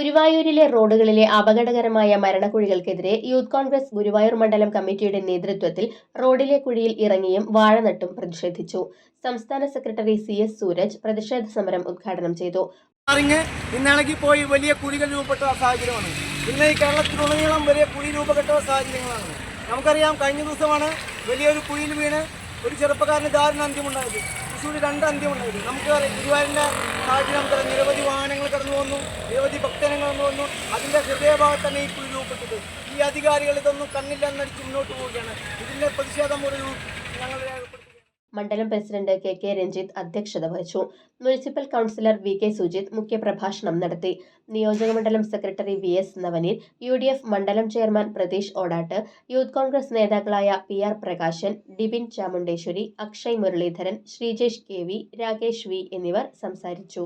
ഗുരുവായൂരിലെ റോഡുകളിലെ അപകടകരമായ മരണക്കുഴികൾക്കെതിരെ യൂത്ത് കോൺഗ്രസ് ഗുരുവായൂർ മണ്ഡലം കമ്മിറ്റിയുടെ നേതൃത്വത്തിൽ റോഡിലെ കുഴിയിൽ ഇറങ്ങിയും വാഴനട്ടും പ്രതിഷേധിച്ചു. സംസ്ഥാന സെക്രട്ടറി സി എസ് സൂരജ് പ്രതിഷേധ സമരം ഉദ്ഘാടനം ചെയ്തു. ഇന്നിളകി പോയി വലിയ കുഴികൾ രൂപപ്പെട്ട സാഹചര്യമാണ്. ഇന്ന് ഈ കേരളത്തിലുടനീളം വലിയ കുഴി രൂപപ്പെട്ട സാഹചര്യങ്ങളാണ്. നമുക്കറിയാം കഴിഞ്ഞ ദിവസമാണ് വലിയൊരു കുഴിയിൽ വീണ് ഒരു ചെറുപ്പക്കാരന് ദാരുണ അന്ത്യമുണ്ടായത് തൃശ്ശൂരിൽ രണ്ട് അന്ത്യമുണ്ടായത് നമുക്ക് ഗുരുവായൂരിന്റെ സാഹചര്യം നമുക്കറിയാം നിരവധി വാഹനങ്ങൾ കടന്നു വന്നു നിരവധി ഭക്തജനങ്ങൾ വന്നു. അതിന്റെ ഹൃദയഭാഗത്ത് തന്നെ ഈ കുഴി രൂപപ്പെട്ടത്. ഈ അധികാരികൾ ഇതൊന്നും കണ്ണില്ലെന്നടിച്ച് മുന്നോട്ട് പോവുകയാണ്. ഇതിന്റെ പ്രതിഷേധം ഒരു ഞങ്ങൾ മണ്ഡലം പ്രസിഡന്റ് കെ കെ രഞ്ജിത്ത് അധ്യക്ഷത വഹിച്ചു. Municipal councillor V K Sujith മുഖ്യപ്രഭാഷണം നടത്തി. നിയോജകമണ്ഡലം secretary V S Navneel U D F മണ്ഡലം ചെയർമാൻ പ്രതീഷ് ഓടാട്ട് യൂത്ത് കോൺഗ്രസ് നേതാക്കളായ P R Prakashan Dibin Chamundeshwari Akshay Muraleedharan Sreejesh K V Rakesh V എന്നിവർ സംസാരിച്ചു.